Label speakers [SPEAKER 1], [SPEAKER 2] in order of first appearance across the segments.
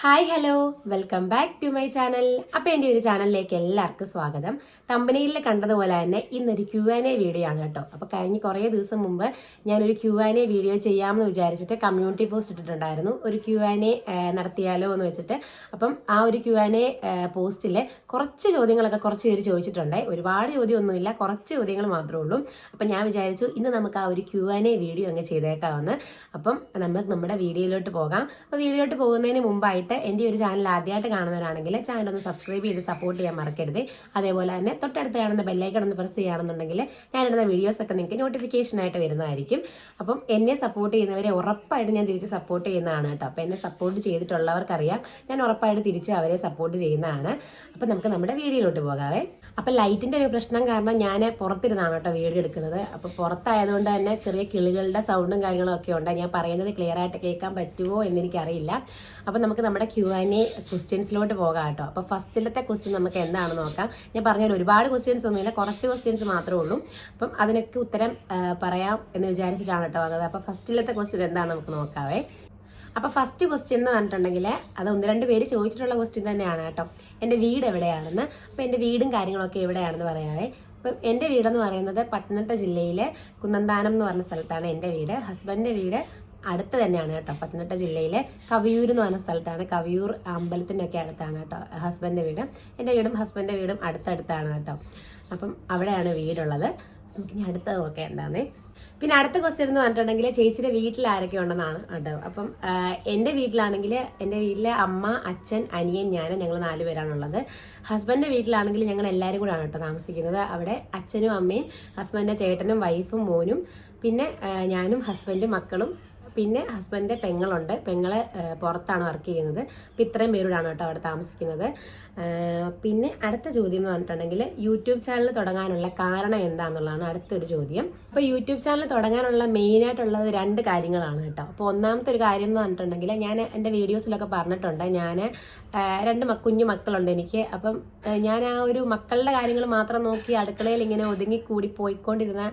[SPEAKER 1] Hi hello welcome back to my channel അപ്പൊ എന്റെ ഒരു ചാനലിലേക്ക് എല്ലാവർക്കും സ്വാഗതം. കമ്പനിയിൽ കണ്ടതുപോലെ തന്നെ ഇന്നൊരു ക്യു ആൻ എ വീഡിയോ ആണ് കേട്ടോ. അപ്പോൾ കഴിഞ്ഞ കുറേ ദിവസം മുമ്പ് ഞാനൊരു ക്യു ആൻ എ വീഡിയോ ചെയ്യാമെന്ന് വിചാരിച്ചിട്ട് കമ്മ്യൂണിറ്റി പോസ്റ്റ് ഇട്ടിട്ടുണ്ടായിരുന്നു. ഒരു ക്യു ആൻ എ നടത്തിയാലോ എന്ന് വെച്ചിട്ട്. അപ്പം ആ ഒരു ക്യു ആൻ എ പോസ്റ്റിൽ കുറച്ച് ചോദ്യങ്ങളൊക്കെ കുറച്ച് പേര് ചോദിച്ചിട്ടുണ്ട് ഒരുപാട് ചോദ്യമൊന്നുമില്ല. കുറച്ച് ചോദ്യങ്ങൾ മാത്രമേ ഉള്ളൂ. അപ്പം ഞാൻ വിചാരിച്ചു ഇന്ന് നമുക്ക് ആ ഒരു ക്യു ആൻ എ വീഡിയോ അങ്ങ് ചെയ്തേക്കാമെന്ന്. അപ്പം നമുക്ക് നമ്മുടെ വീഡിയോയിലോട്ട് പോകാം. അപ്പോൾ വീഡിയോയിലോട്ട് പോകുന്നതിന് മുമ്പായിട്ട് എന്റെ ഒരു ചാനൽ ആദ്യമായിട്ട് കാണുന്നവരാണെങ്കിൽ ചാനൽ ഒന്ന് സബ്സ്ക്രൈബ് ചെയ്ത് സപ്പോർട്ട് ചെയ്യാൻ മറക്കരുത്. അതേപോലെ തന്നെ തൊട്ടടുത്ത് കാണുന്ന ബെല്ലൈക്കൺ ഒന്ന് പ്രസ് ചെയ്യുകയാണെന്നുണ്ടെങ്കിൽ ഞാനിടുന്ന വീഡിയോസ് ഒക്കെ നിങ്ങൾക്ക് നോട്ടിഫിക്കേഷൻ ആയിട്ട് വരുന്നതായിരിക്കും. അപ്പം എന്നെ സപ്പോർട്ട് ചെയ്യുന്നവരെ ഉറപ്പായിട്ട് ഞാൻ തിരിച്ച് സപ്പോർട്ട് ചെയ്യുന്നതാണ് കേട്ടോ. അപ്പം എന്നെ സപ്പോർട്ട് ചെയ്തിട്ടുള്ളവർക്കറിയാം. ഞാൻ ഉറപ്പായിട്ട് തിരിച്ച് അവരെ സപ്പോർട്ട് ചെയ്യുന്നതാണ്. അപ്പം നമുക്ക് നമ്മുടെ വീഡിയോയിലോട്ട് പോകാവേ. അപ്പം ലൈറ്റിന്റെ ഒരു പ്രശ്നം കാരണം ഞാൻ പുറത്തിരുന്നാണ് കേട്ടോ വീഡിയോ എടുക്കുന്നത്. അപ്പോൾ പുറത്തായതുകൊണ്ട് തന്നെ ചെറിയ കിളികളുടെ സൗണ്ടും കാര്യങ്ങളും ഒക്കെ ഉണ്ട്. ഞാൻ പറയുന്നത് ക്ലിയർ ആയിട്ട് കേൾക്കാൻ പറ്റുമോ എന്ന് എനിക്കറിയില്ല. അപ്പം നമുക്ക് നമ്മുടെ ക്യു ആൻ എ ക്വസ്റ്റ്യൻസിലോട്ട് പോകാം കേട്ടോ. അപ്പോൾ ഫസ്റ്റിലത്തെ ക്വസ്റ്റ്യൻ നമുക്ക് എന്താണെന്ന് നോക്കാം. ഞാൻ പറഞ്ഞ ഒരുപാട് ക്വസ്റ്റ്യൻസ് ഒന്നുമില്ല. കുറച്ച് ക്വസ്റ്റ്യൻസ് മാത്രമേ ഉള്ളൂ. അപ്പം അതിനൊക്കെ ഉത്തരം പറയാം എന്ന് വിചാരിച്ചിട്ടാണ് കേട്ടോ വന്നത്. അപ്പോൾ ഫസ്റ്റിലത്തെ ക്വസ്റ്റ്യൻ എന്താണെന്ന് നമുക്ക് നോക്കാവേ. അപ്പൊ ഫസ്റ്റ് ക്വസ്റ്റ്യൻ എന്ന് പറഞ്ഞിട്ടുണ്ടെങ്കിൽ അത് ഒന്ന് രണ്ട് പേര് ചോദിച്ചിട്ടുള്ള ക്വസ്റ്റ്യൻ തന്നെയാണ് കേട്ടോ. എന്റെ വീട് എവിടെയാണെന്ന്. അപ്പോൾ എന്റെ വീടും കാര്യങ്ങളൊക്കെ എവിടെയാണെന്ന് പറയാവേ. അപ്പം എന്റെ വീടെന്ന് പറയുന്നത് പത്തനംതിട്ട ജില്ലയിലെ കുന്നന്താനം എന്ന് പറഞ്ഞ സ്ഥലത്താണ് എന്റെ വീട്. ഹസ്ബൻഡിന്റെ വീട് അടുത്ത് തന്നെയാണ് കേട്ടോ. പത്തനംതിട്ട ജില്ലയിലെ കവിയൂർ എന്ന് പറഞ്ഞ സ്ഥലത്താണ്. കവിയൂർ അമ്പലത്തിന്റെ ഒക്കെ അടുത്താണ് കേട്ടോ ഹസ്ബൻഡിന്റെ വീട്. എന്റെ വീടും ഹസ്ബൻഡിന്റെ വീടും അടുത്തടുത്താണ് കേട്ടോ. അപ്പം അവിടെയാണ് വീടുള്ളത്. നമുക്ക് അടുത്ത അടുത്തത് നോക്കാം എന്താന്നേ. പിന്നെ അടുത്ത ക്വസ്റ്റ്യൻ എന്ന് പറഞ്ഞിട്ടുണ്ടെങ്കിൽ ചേച്ചിയുടെ വീട്ടിൽ ആരൊക്കെ ഉണ്ടെന്നാണ് കേട്ടോ. അപ്പം എന്റെ വീട്ടിലാണെങ്കിൽ എന്റെ വീട്ടിലെ അമ്മ അച്ഛൻ അനിയൻ ഞാൻ ഞങ്ങൾ നാല് പേരാണുള്ളത് ഹസ്ബൻഡിന്റെ വീട്ടിലാണെങ്കിൽ ഞങ്ങൾ എല്ലാവരും കൂടെയാണ് കേട്ടോ താമസിക്കുന്നത്. അവിടെ അച്ഛനും അമ്മയും ഹസ്ബൻഡിന്റെ ചേട്ടനും വൈഫും മോനും പിന്നെ ഞാനും ഹസ്ബൻഡും മക്കളും പിന്നെ ഹസ്ബൻഡിന്റെ പെങ്ങളുണ്ട്. പെങ്ങൾ പുറത്താണ് വർക്ക് ചെയ്യുന്നത്. അപ്പം ഇത്രയും പേരോടാണ് കേട്ടോ അവിടെ താമസിക്കുന്നത്. പിന്നെ അടുത്ത ചോദ്യം എന്ന് പറഞ്ഞിട്ടുണ്ടെങ്കിൽ യൂട്യൂബ് ചാനൽ തുടങ്ങാനുള്ള കാരണം എന്താണെന്നുള്ളതാണ് അടുത്തൊരു ചോദ്യം. അപ്പോൾ യൂട്യൂബ് ചാനൽ തുടങ്ങാനുള്ള മെയിനായിട്ടുള്ളത് രണ്ട് കാര്യങ്ങളാണ് കേട്ടോ. അപ്പോൾ ഒന്നാമത്തെ ഒരു കാര്യം എന്ന് പറഞ്ഞിട്ടുണ്ടെങ്കിൽ ഞാൻ എന്റെ വീഡിയോസിലൊക്കെ പറഞ്ഞിട്ടുണ്ട്. ഞാൻ രണ്ട് കുഞ്ഞു മക്കളുണ്ട് എനിക്ക്. അപ്പം ഞാൻ ആ ഒരു മക്കളുടെ കാര്യങ്ങൾ മാത്രം നോക്കി അടുക്കളയിൽ ഇങ്ങനെ ഒതുങ്ങി കൂടി പോയിക്കൊണ്ടിരുന്ന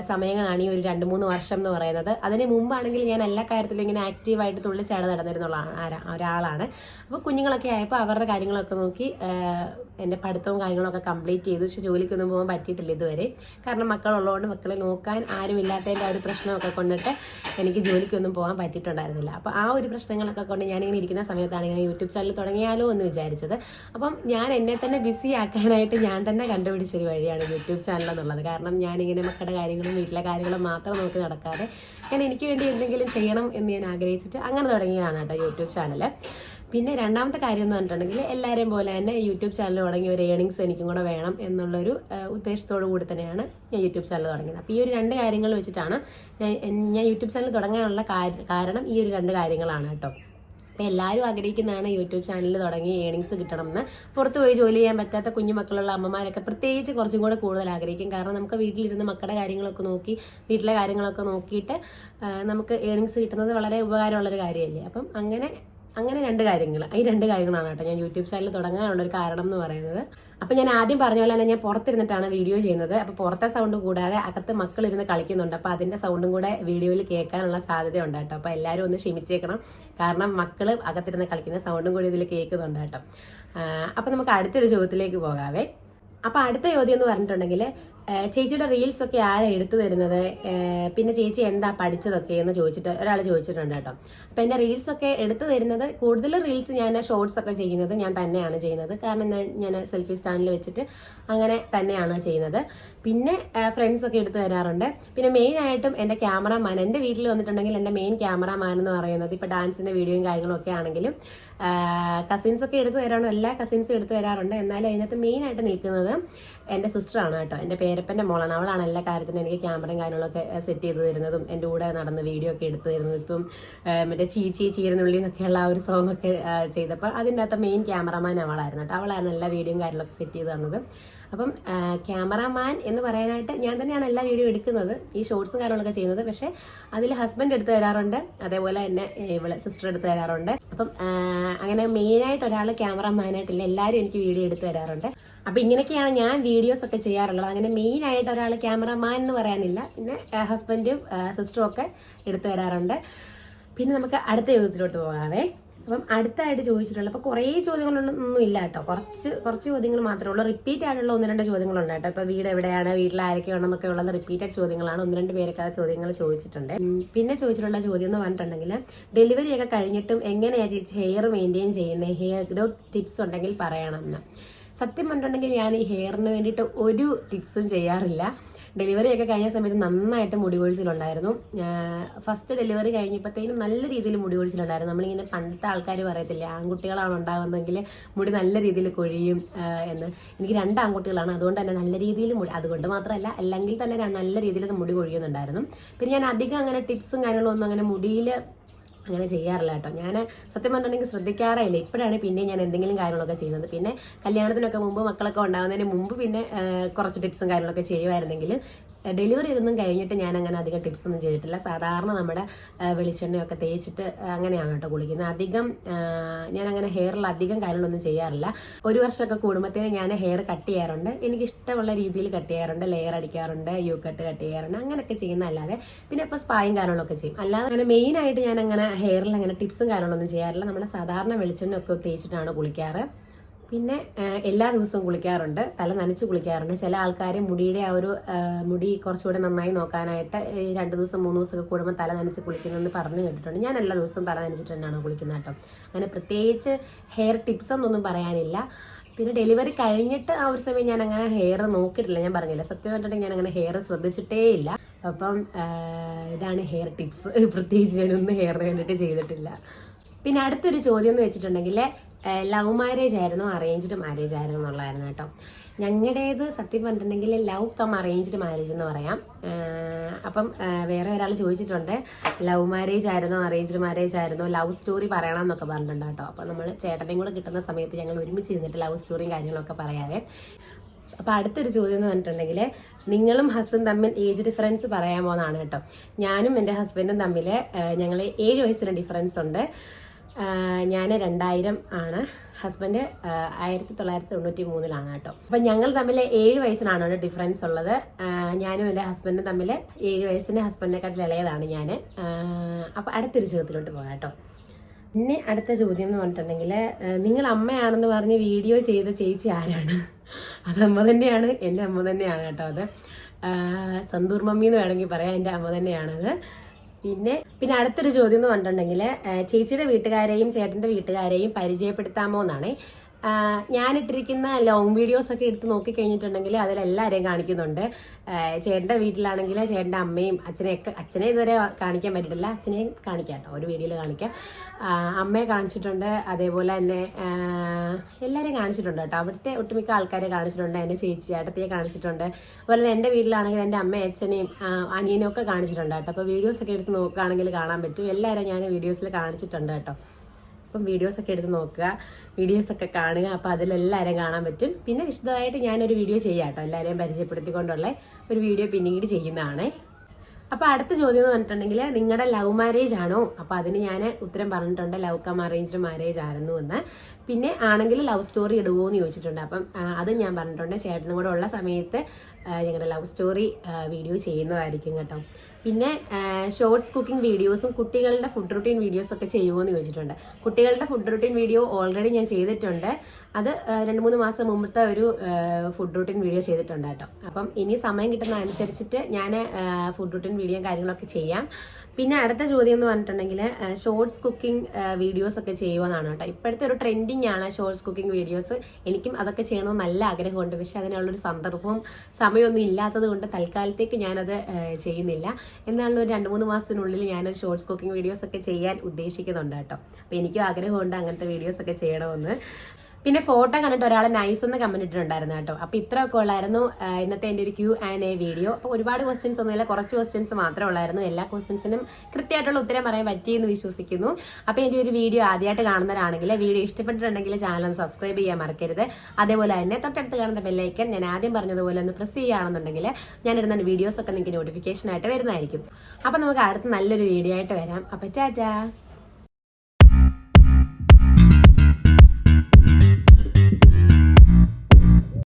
[SPEAKER 1] സമയങ്ങളാണ് ഈ ഒരു രണ്ട് മൂന്ന് വർഷം എന്ന് പറയുന്നത്. അതിന് മുമ്പാണെങ്കിൽ ഞാൻ എല്ലാ കാര്യത്തിലും ഇങ്ങനെ ആക്റ്റീവായിട്ട് തുള്ളിച്ചാട് നടന്നിരുന്നുള്ള ആരാ- ഒരാളാണ്. അപ്പോൾ കുഞ്ഞുങ്ങളൊക്കെ ആയപ്പോൾ അവരുടെ കാര്യങ്ങളൊക്കെ നോക്കി എന്റെ പഠിത്തവും കാര്യങ്ങളൊക്കെ കംപ്ലീറ്റ് ചെയ്തു. പക്ഷെ ജോലിക്കൊന്നും പോകാൻ പറ്റിയിട്ടില്ല ഇതുവരെ. കാരണം മക്കളുള്ളതുകൊണ്ട് മക്കളെ നോക്കാൻ ആരുമില്ലാത്തതിന്റെ ആ ഒരു പ്രശ്നമൊക്കെ കൊണ്ടിട്ട് എനിക്ക് ജോലിക്കൊന്നും പോകാൻ പറ്റിയിട്ടുണ്ടായിരുന്നില്ല. അപ്പോൾ ആ ഒരു പ്രശ്നങ്ങളൊക്കെ കൊണ്ട് ഞാനിങ്ങനെ ഇരിക്കുന്ന സമയത്താണ് ഇങ്ങനെ യൂട്യൂബ് ചാനൽ തുടങ്ങിയാലോ എന്ന് വിചാരിച്ചത്. അപ്പം ഞാൻ എന്നെ തന്നെ ബിസി ആക്കാനായിട്ട് ഞാൻ തന്നെ കണ്ടുപിടിച്ചൊരു വഴിയാണ് യൂട്യൂബ് ചാനൽ എന്നുള്ളത്. കാരണം ഞാനിങ്ങനെ മക്കളുടെ കാര്യങ്ങളും വീട്ടിലെ കാര്യങ്ങളും മാത്രം നോക്കി നടക്കാതെ ഞാൻ എനിക്ക് വേണ്ടി എന്തെങ്കിലും ചെയ്യണം എന്ന് ഞാൻ ആഗ്രഹിച്ചിട്ട് അങ്ങനെ തുടങ്ങിയതാണ് കേട്ടോ യൂട്യൂബ് ചാനൽ പിന്നെ രണ്ടാമത്തെ കാര്യം എന്ന് പറഞ്ഞിട്ടുണ്ടെങ്കിൽ എല്ലാവരെയും പോലെ തന്നെ യൂട്യൂബ് ചാനൽ തുടങ്ങി ഒരു ഏണിങ്സ് എനിക്കും കൂടെ വേണം എന്നുള്ളൊരു ഉദ്ദേശത്തോടു കൂടി തന്നെയാണ് ഞാൻ യൂട്യൂബ് ചാനൽ തുടങ്ങിയത്. അപ്പോൾ ഈ ഒരു രണ്ട് കാര്യങ്ങൾ വെച്ചിട്ടാണ് ഞാൻ ഞാൻ യൂട്യൂബ് ചാനൽ തുടങ്ങാനുള്ള കാരണം ഈ ഒരു രണ്ട് കാര്യങ്ങളാണ് കേട്ടോ. അപ്പോൾ എല്ലാവരും ആഗ്രഹിക്കുന്നതാണ് യൂട്യൂബ് ചാനൽ തുടങ്ങി ഏണിങ്സ് കിട്ടണം എന്ന് പോയി ജോലി ചെയ്യാൻ പറ്റാത്ത കുഞ്ഞു മക്കളുള്ള അമ്മമാരൊക്കെ പ്രത്യേകിച്ച് കുറച്ചും കൂടെ കൂടുതൽ ആഗ്രഹിക്കും. കാരണം നമുക്ക് വീട്ടിലിരുന്ന് മക്കളുടെ കാര്യങ്ങളൊക്കെ നോക്കി വീട്ടിലെ കാര്യങ്ങളൊക്കെ നോക്കിയിട്ട് നമുക്ക് ഏണിങ്സ് കിട്ടുന്നത് വളരെ ഉപകാരമുള്ളൊരു കാര്യമല്ലേ? അപ്പം അങ്ങനെ അങ്ങനെ രണ്ട് കാര്യങ്ങൾ ഈ രണ്ട് കാര്യങ്ങളാണ് കേട്ടോ ഞാൻ യൂട്യൂബ് ചാനൽ തുടങ്ങാനുള്ള ഒരു കാരണം എന്ന് പറയുന്നത്. അപ്പം ഞാൻ ആദ്യം പറഞ്ഞ പോലെ തന്നെ ഞാൻ പുറത്തിരുന്നിട്ടാണ് വീഡിയോ ചെയ്യുന്നത്. അപ്പോൾ പുറത്തെ സൗണ്ട് കൂടാതെ അകത്ത് മക്കൾ ഇരുന്ന് കളിക്കുന്നുണ്ട്. അപ്പോൾ അതിന്റെ സൗണ്ടും കൂടെ വീഡിയോയിൽ കേൾക്കാനുള്ള സാധ്യത ഉണ്ട് കേട്ടോ. അപ്പോൾ എല്ലാവരും ഒന്ന് ക്ഷമിച്ചേക്കണം. കാരണം മക്കൾ അകത്തിരുന്ന് കളിക്കുന്ന സൗണ്ടും കൂടി ഇതിൽ കേൾക്കുന്നുണ്ട് കേട്ടോ. അപ്പോൾ നമുക്ക് അടുത്തൊരു ചോദ്യത്തിലേക്ക് പോകാവേ. അപ്പോൾ അടുത്ത ചോദ്യം എന്ന് പറഞ്ഞിട്ടുണ്ടെങ്കിൽ ചേച്ചിയുടെ റീൽസ് ഒക്കെ എടുത്തു തരുന്നത്? പിന്നെ ചേച്ചി എന്താ പഠിച്ചതൊക്കെ എന്ന് ചോദിച്ചിട്ട് ഒരാൾ ചോദിച്ചിട്ടുണ്ട് കേട്ടോ. അപ്പം എന്റെ റീൽസ് ഒക്കെ എടുത്തു തരുന്നത് കൂടുതൽ റീൽസ് ഞാൻ ഷോർട്സ് ഒക്കെ ചെയ്യുന്നത് ഞാൻ തന്നെയാണ് ചെയ്യുന്നത്. കാരണം ഞാൻ- സെൽഫി സ്റ്റാൻഡിൽ വെച്ചിട്ട് അങ്ങനെ തന്നെയാണ് ചെയ്യുന്നത്. പിന്നെ ഫ്രണ്ട്സ് ഒക്കെ എടുത്തു തരാറുണ്ട്. പിന്നെ മെയിൻ ആയിട്ടും എന്റെ ക്യാമറാമാൻ എന്റെ വീട്ടിൽ വന്നിട്ടുണ്ടെങ്കിൽ എന്റെ മെയിൻ ക്യാമറാമാൻ എന്ന് പറയുന്നത് ഇപ്പോൾ ഡാൻസിന്റെ വീഡിയോയും കാര്യങ്ങളും ഒക്കെ ആണെങ്കിലും കസിൻസ് ഒക്കെ എടുത്തു തരാറുണ്ട്. എല്ലാ കസിൻസും എടുത്തു തരാറുണ്ട്. എന്നാലും അതിനകത്ത് മെയിൻ ആയിട്ട് നിൽക്കുന്നത് എന്റെ സിസ്റ്ററാണ് കേട്ടോ. എന്റെ പേരപ്പന്റെ മോളാണ്. അവളാണ് എല്ലാ കാര്യത്തിനും എനിക്ക് ക്യാമറയും കാര്യങ്ങളൊക്കെ സെറ്റ് ചെയ്ത് തരുന്നതും എന്റെ കൂടെ നടന്ന് വീഡിയോ ഒക്കെ എടുത്തു തരുന്നതും. ഇപ്പം മറ്റേ ചീച്ചി ചീരനുള്ളി എന്നൊക്കെയുള്ള ആ ഒരു സോങ് ഒക്കെ ചെയ്തപ്പോൾ അതിന്റെ അകത്ത് മെയിൻ ക്യാമറമാൻ അവളായിരുന്നു കേട്ടോ. അവളായിരുന്നു എല്ലാ വീഡിയോയും കാര്യങ്ങളൊക്കെ സെറ്റ് ചെയ്ത് തന്നത്. അപ്പം ക്യാമറാമാൻ എന്ന് പറയാനായിട്ട് ഞാൻ തന്നെയാണ് എല്ലാ വീഡിയോ എടുക്കുന്നത് ഈ ഷോർട്സും കാര്യങ്ങളൊക്കെ ചെയ്യുന്നത്. പക്ഷേ അതിൽ ഹസ്ബൻഡ് എടുത്ത് തരാറുണ്ട്. അതേപോലെ തന്നെ ഇവളെ സിസ്റ്റർ എടുത്ത് തരാറുണ്ട്. അപ്പം അങ്ങനെ മെയിനായിട്ട് ഒരാൾ ക്യാമറമാനായിട്ടില്ല. എല്ലാവരും എനിക്ക് വീഡിയോ എടുത്ത് തരാറുണ്ട്. അപ്പം ഇങ്ങനെയൊക്കെയാണ് ഞാൻ വീഡിയോസ് ഒക്കെ ചെയ്യാറുള്ളത്. അങ്ങനെ മെയിൻ ആയിട്ട് ഒരാൾ ക്യാമറാമാൻ എന്ന് പറയാനില്ല. പിന്നെ ഹസ്ബൻഡും സിസ്റ്ററും ഒക്കെ എടുത്തു തരാറുണ്ട്. പിന്നെ നമുക്ക് അടുത്ത യോഗത്തിലോട്ട് പോകാവേ. അപ്പം അടുത്തായിട്ട് ചോദിച്ചിട്ടുള്ള അപ്പോൾ കുറേ ചോദ്യങ്ങളൊന്നും ഇല്ല കേട്ടോ. കുറച്ച് കുറച്ച് ചോദ്യങ്ങൾ മാത്രമേ ഉള്ളൂ. റിപ്പീറ്റ് ആയിട്ടുള്ള ഒന്ന് രണ്ട് ചോദ്യങ്ങളുണ്ട് കേട്ടോ. ഇപ്പോൾ വീട് എവിടെയാണ് വീട്ടിൽ ആരൊക്കെ ഉണ്ടെന്നൊക്കെ ഉള്ളത് റിപ്പീറ്റഡ് ചോദ്യങ്ങളാണ്. ഒന്ന് രണ്ട് പേരൊക്കെ ആ ചോദ്യങ്ങൾ ചോദിച്ചിട്ടുണ്ട്. പിന്നെ ചോദിച്ചിട്ടുള്ള ചോദ്യം എന്ന് പറഞ്ഞിട്ടുണ്ടെങ്കിൽ ഡെലിവറി ഒക്കെ കഴിഞ്ഞിട്ടും എങ്ങനെയാണ് ചേച്ചി ഹെയർ മെയിന്റെയിൻ ചെയ്യുന്നത് ഹെയർ ഗ്രോത്ത് ടിപ്സ് ഉണ്ടെങ്കിൽ പറയണം എന്ന്. സത്യം പറഞ്ഞിട്ടുണ്ടെങ്കിൽ ഞാൻ ഈ ഹെയറിന് വേണ്ടിയിട്ട് ഒരു ടിപ്സും ചെയ്യാറില്ല. ഡെലിവറി ഒക്കെ കഴിഞ്ഞ സമയത്ത് നന്നായിട്ട് മുടി കൊഴിച്ചിലുണ്ടായിരുന്നു ഫസ്റ്റ് ഡെലിവറി കഴിഞ്ഞപ്പോഴത്തേനും നല്ല രീതിയിൽ മുടി കൊഴിച്ചിലുണ്ടായിരുന്നു നമ്മളിങ്ങനെ പണ്ടത്തെ ആൾക്കാർ പറയത്തില്ലേ ആൺകുട്ടികളാണ് ഉണ്ടാകുന്നതെങ്കിൽ മുടി നല്ല രീതിയിൽ കൊഴിയും എന്ന്. എനിക്ക് രണ്ട് ആൺകുട്ടികളാണ്. അതുകൊണ്ട് തന്നെ നല്ല രീതിയിൽ മുടി അതുകൊണ്ട് മാത്രമല്ല അല്ലെങ്കിൽ തന്നെ നല്ല രീതിയിൽ മുടി കൊഴിയുന്നുണ്ടായിരുന്നു. പിന്നെ ഞാൻ അധികം അങ്ങനെ ടിപ്സും കാര്യങ്ങളൊന്നും അങ്ങനെ മുടിയിൽ അങ്ങനെ ചെയ്യാറില്ല കേട്ടോ. ഞാൻ സത്യം പറഞ്ഞിട്ടുണ്ടെങ്കിൽ ശ്രദ്ധിക്കാറേ ഇല്ല ഇപ്പോഴാണ് പിന്നെ ഞാൻ എന്തെങ്കിലും കാര്യങ്ങളൊക്കെ ചെയ്യുന്നത്. പിന്നെ കല്യാണത്തിനൊക്കെ മുമ്പ് മക്കളൊക്കെ ഉണ്ടാകുന്നതിന് മുമ്പ് പിന്നെ കുറച്ച് ടിപ്സും കാര്യങ്ങളൊക്കെ ചെയ്യുമായിരുന്നെങ്കിൽ ഡെലിവറി ഒന്നും കഴിഞ്ഞിട്ട് ഞാൻ അങ്ങനെ അധികം ടിപ്സ് ഒന്നും ചെയ്തിട്ടില്ല. സാധാരണ നമ്മുടെ വെളിച്ചെണ്ണയൊക്കെ തേച്ചിട്ട് അങ്ങനെയാണ് കേട്ടോ കുളിക്കുന്നത്. അധികം ഞാൻ അങ്ങനെ ഹെയറിൽ അധികം കാര്യങ്ങളൊന്നും ചെയ്യാറില്ല. ഒരു വർഷമൊക്കെ കൂടുമ്പോഴത്തേന് ഞാൻ ഹെയർ കട്ട് ചെയ്യാറുണ്ട്. എനിക്ക് ഇഷ്ടമുള്ള രീതിയിൽ കട്ട് ചെയ്യാറുണ്ട്. ലെയർ അടിക്കാറുണ്ട് യു കട്ട് കട്ട് ചെയ്യാറുണ്ട് അങ്ങനെയൊക്കെ ചെയ്യുന്ന അല്ലാതെ പിന്നെ ഇപ്പോൾ സ്പായും കാര്യങ്ങളൊക്കെ ചെയ്യും. അല്ലാതെ അങ്ങനെ മെയിൻ ആയിട്ട് ഞാൻ അങ്ങനെ ഹെയറിൽ അങ്ങനെ ടിപ്സും കാര്യങ്ങളൊന്നും ചെയ്യാറില്ല. നമ്മുടെ സാധാരണ വെളിച്ചെണ്ണയൊക്കെ തേച്ചിട്ടാണ് കുളിക്കാറ്. പിന്നെ എല്ലാ ദിവസവും കുളിക്കാറുണ്ട്. തല നനച്ച് കുളിക്കാറുണ്ട്. ചില ആൾക്കാർ മുടിയുടെ ആ ഒരു മുടി കുറച്ചുകൂടെ നന്നായി നോക്കാനായിട്ട് രണ്ട് ദിവസം മൂന്ന് ദിവസമൊക്കെ കൂടുമ്പോൾ തല നനച്ച് കുളിക്കുന്നതെന്ന് പറഞ്ഞു കേട്ടിട്ടുണ്ട്. ഞാൻ എല്ലാ ദിവസവും തല നനച്ചിട്ട് തന്നെയാണ് കുളിക്കുന്നത് കേട്ടോ. അങ്ങനെ പ്രത്യേകിച്ച് ഹെയർ ടിപ്സ് ഒന്നും പറയാനില്ല. പിന്നെ ഡെലിവറി കഴിഞ്ഞിട്ട് ആ ഒരു സമയം ഞാൻ അങ്ങനെ ഹെയർ നോക്കിയിട്ടില്ല. ഞാൻ പറഞ്ഞില്ല സത്യം പറഞ്ഞിട്ടുണ്ടെങ്കിൽ ഞാൻ അങ്ങനെ ഹെയർ ശ്രദ്ധിച്ചിട്ടേ ഇല്ല അപ്പം ഇതാണ് ഹെയർ ടിപ്സ്. പ്രത്യേകിച്ച് ഞാനൊന്നും ഹെയറിന് വേണ്ടിയിട്ട് ചെയ്തിട്ടില്ല. പിന്നെ അടുത്തൊരു ചോദ്യം എന്ന് വെച്ചിട്ടുണ്ടെങ്കിൽ ലവ് മാരേജ് ആയിരുന്നു അറേഞ്ച്ഡ് മാരേജ് ആയിരുന്നു എന്നുള്ളതായിരുന്നു കേട്ടോ. ഞങ്ങളുടേത് സത്യം പറഞ്ഞിട്ടുണ്ടെങ്കിൽ ലവ് കം അറേഞ്ച്ഡ് മാരേജ് എന്ന് പറയാം. അപ്പം വേറെ ഒരാൾ ചോദിച്ചിട്ടുണ്ട് ലവ് മാരേജ് ആയിരുന്നു അറേഞ്ച്ഡ് മാരേജ് ആയിരുന്നു ലവ് സ്റ്റോറി പറയണം എന്നൊക്കെ പറഞ്ഞിട്ടുണ്ട് കേട്ടോ. അപ്പം നമ്മൾ ചേട്ടനെയും കൂടെ കിട്ടുന്ന സമയത്ത് ഞങ്ങൾ ഒരുമിച്ച് ഇരുന്നിട്ട് ലവ് സ്റ്റോറിയും കാര്യങ്ങളൊക്കെ പറയാവേ. അപ്പോൾ അടുത്തൊരു ചോദ്യം എന്ന് പറഞ്ഞിട്ടുണ്ടെങ്കിൽ നിങ്ങളും ഹസ്ബൻഡ് തമ്മിൽ ഏജ് ഡിഫറൻസ് പറയാമോ എന്നാണ് കേട്ടോ. ഞാനും എന്റെ ഹസ്ബൻഡും തമ്മിൽ ഞങ്ങൾ ഏഴ് വയസ്സിന് ഡിഫറൻസ് ഉണ്ട്. ഞാൻ രണ്ടായിരം ആണ്. ഹസ്ബൻഡ് ആയിരത്തി തൊള്ളായിരത്തി തൊണ്ണൂറ്റി മൂന്നിലാണ് കേട്ടോ. അപ്പം ഞങ്ങൾ തമ്മിൽ ഏഴ് വയസ്സിനാണ് ഒരു ഡിഫറൻസ് ഉള്ളത്. ഞാനും എന്റെ ഹസ്ബൻഡും തമ്മിൽ ഏഴ് വയസ്സിന് ഹസ്ബൻഡിനെക്കാട്ടിൽ ഇളയതാണ് ഞാൻ അപ്പം അടുത്തൊരു ചോദ്യത്തിലോട്ട് പോകാം കേട്ടോ. പിന്നെ അടുത്ത ചോദ്യം എന്ന് പറഞ്ഞിട്ടുണ്ടെങ്കിൽ നിങ്ങൾ അമ്മയാണെന്ന് പറഞ്ഞ് വീഡിയോ ചെയ്ത ചേച്ചി ആരാണ്? അത് അമ്മ തന്നെയാണ് എന്റെ അമ്മ തന്നെയാണ് കേട്ടോ അത്. സന്തൂർ മമ്മി എന്ന് വേണമെങ്കിൽ പറയാം എന്റെ അമ്മ തന്നെയാണത്. പിന്നെ പിന്നെ അടുത്തൊരു ചോദ്യം എന്ന് പറഞ്ഞിട്ടുണ്ടെങ്കിൽ ചേച്ചിയുടെ വീട്ടുകാരെയും ചേട്ടന്റെ വീട്ടുകാരെയും പരിചയപ്പെടുത്താമോ എന്നാണ്. ഞാനിട്ടിരിക്കുന്ന ലോങ് വീഡിയോസ് ഒക്കെ എടുത്ത് നോക്കി കഴിഞ്ഞിട്ടുണ്ടെങ്കിൽ അതിലെല്ലാവരെയും കാണിക്കുന്നുണ്ട്. ചേട്ടന്റെ വീട്ടിലാണെങ്കിൽ ചേട്ടന്റെ അമ്മയും അച്ഛനെയൊക്കെ അച്ഛനെ ഇതുവരെ കാണിക്കാൻ പറ്റില്ല അച്ഛനെയും കാണിക്കാം ഒരു വീഡിയോയിൽ കാണിക്കാം. അമ്മയെ കാണിച്ചിട്ടുണ്ട്. അതേപോലെ തന്നെ എല്ലാവരെയും കാണിച്ചിട്ടുണ്ട് കേട്ടോ. അവിടുത്തെ ഒട്ടുമിക്ക ആൾക്കാരെ കാണിച്ചിട്ടുണ്ട്. എന്റെ ചേച്ചി ചേട്ടത്തിയെ കാണിച്ചിട്ടുണ്ട്. അതുപോലെ തന്നെ എന്റെ വീട്ടിലാണെങ്കിൽ എന്റെ അമ്മയും അച്ഛനെയും അനിയനെയൊക്കെ അനിയനെയും ഒക്കെ കാണിച്ചിട്ടുണ്ട് കേട്ടോ. അപ്പോൾ വീഡിയോസ് ഒക്കെ എടുത്ത് നോക്കുകയാണെങ്കിൽ കാണാൻ പറ്റും. എല്ലാവരും ഞാൻ വീഡിയോസിൽ കാണിച്ചിട്ടുണ്ട് കേട്ടോ. അപ്പം വീഡിയോസൊക്കെ എടുത്ത് നോക്കുക വീഡിയോസൊക്കെ കാണുക അപ്പോൾ അതിലെല്ലാവരും കാണാൻ പറ്റും. പിന്നെ വിശദമായിട്ട് ഞാനൊരു വീഡിയോ ചെയ്യാം കേട്ടോ എല്ലാവരെയും പരിചയപ്പെടുത്തിക്കൊണ്ടുള്ള ഒരു വീഡിയോ പിന്നീട് ചെയ്യുന്നതാണേ. അപ്പോൾ അടുത്ത ചോദ്യം എന്ന് പറഞ്ഞിട്ടുണ്ടെങ്കിൽ നിങ്ങളുടെ ലവ് മാരേജ് ആണോ? അപ്പോൾ അതിന് ഞാൻ ഉത്തരം പറഞ്ഞിട്ടുണ്ട്. ലവ് കം അറേഞ്ച്ഡ് മാരേജ് ആയിരുന്നു എന്ന്. പിന്നെ ആണെങ്കിൽ ലവ് സ്റ്റോറി ഇടുവോ എന്ന് ചോദിച്ചിട്ടുണ്ട്. അപ്പം അത് ഞാൻ പറഞ്ഞിട്ടുണ്ട്. ചേട്ടനും കൂടെ ഉള്ള സമയത്ത് ഞങ്ങളുടെ ലവ് സ്റ്റോറി വീഡിയോ ചെയ്യുന്നതായിരിക്കും കേട്ടോ. പിന്നെ ഷോർട്സ് കുക്കിംഗ് വീഡിയോസും കുട്ടികളുടെ ഫുഡ് റുട്ടീൻ വീഡിയോസ് ഒക്കെ ചെയ്യുമോ എന്ന് ചോദിച്ചിട്ടുണ്ട്. കുട്ടികളുടെ ഫുഡ് റുട്ടീൻ വീഡിയോ ഓൾറെഡി ഞാൻ ചെയ്തിട്ടുണ്ട്. അത് രണ്ട് മൂന്ന് മാസം മുമ്പത്തെ ഒരു ഫുഡ് റുട്ടീൻ വീഡിയോ ചെയ്തിട്ടുണ്ട് കേട്ടോ. അപ്പം ഇനി സമയം കിട്ടുന്ന അനുസരിച്ചിട്ട് ഞാൻ ഫുഡ് റുട്ടീൻ വീഡിയോ കാര്യങ്ങളൊക്കെ ചെയ്യാം. പിന്നെ അടുത്ത ചോദ്യം എന്ന് പറഞ്ഞിട്ടുണ്ടെങ്കിൽ ഷോർട്സ് കുക്കിംഗ് വീഡിയോസ് ഒക്കെ ചെയ്യുമെന്നാണ് കേട്ടോ. ഇപ്പോഴത്തെ ഒരു ട്രെൻഡിങ് ആണ് ഷോർട്സ് കുക്കിംഗ് വീഡിയോസ്. എനിക്കും അതൊക്കെ ചെയ്യണമെന്ന് നല്ല ആഗ്രഹമുണ്ട്. പക്ഷെ അതിനുള്ളൊരു സന്ദർഭവും സമയമൊന്നും ഇല്ലാത്തത് കൊണ്ട് തൽക്കാലത്തേക്ക് ഞാനത് ചെയ്യുന്നില്ല. എന്നാലും ഒരു രണ്ട് മൂന്ന് മാസത്തിനുള്ളിൽ ഞാൻ ഷോർട്സ് കുക്കിംഗ് വീഡിയോസ് ഒക്കെ ചെയ്യാൻ ഉദ്ദേശിക്കുന്നുണ്ട് കേട്ടോ. അപ്പോൾ എനിക്കും ആഗ്രഹമുണ്ട് അങ്ങനത്തെ വീഡിയോസ് ഒക്കെ ചെയ്യണമെന്ന്. പിന്നെ ഫോട്ടോ കണ്ടിട്ട് ഒരാൾ നൈസ് എന്ന് കമന്റ് ഇട്ടിട്ടുണ്ടായിരുന്നു കേട്ടോ. അപ്പൊ ഇത്രയൊക്കെ ഉള്ളായിരുന്നു ഇന്നത്തെ എന്റെ ഒരു ക്യൂ ആൻഡ് എ വീഡിയോ അപ്പൊ ഒരുപാട് ക്വസ്റ്റ്യൻസ് ഒന്നുമില്ല കുറച്ച് ക്വസ്റ്റ്യൻസ് മാത്രമേ ഉള്ളായിരുന്നു. എല്ലാ ക്വസ്റ്റ്യൻസിനും കൃത്യമായിട്ടുള്ള ഉത്തരം പറയാൻ പറ്റിയെന്ന് വിശ്വസിക്കുന്നു. അപ്പൊ എന്റെ ഒരു വീഡിയോ ആദ്യമായിട്ട് കാണുന്നവരാണെങ്കിൽ വീഡിയോ ഇഷ്ടപ്പെട്ടിട്ടുണ്ടെങ്കിൽ ചാനൽ സബ്സ്ക്രൈബ് ചെയ്യാൻ മറക്കരുത്. അതേപോലെ തന്നെ തൊട്ടടുത്ത് കാണുന്ന ബെല്ലൈക്കൻ ഞാൻ ആദ്യം പറഞ്ഞതുപോലെ ഒന്ന് പ്രസ് ചെയ്യുകയാണെന്നുണ്ടെങ്കിൽ ഞാൻ ഇടുന്ന വീഡിയോസ് ഒക്കെ നിങ്ങൾക്ക് നോട്ടിഫിക്കേഷൻ ആയിട്ട് വരുന്നതായിരിക്കും. അപ്പൊ നമുക്ക് അടുത്ത നല്ലൊരു വീഡിയോ ആയിട്ട് വരാം. അപ്പൊ ചാച്ചാ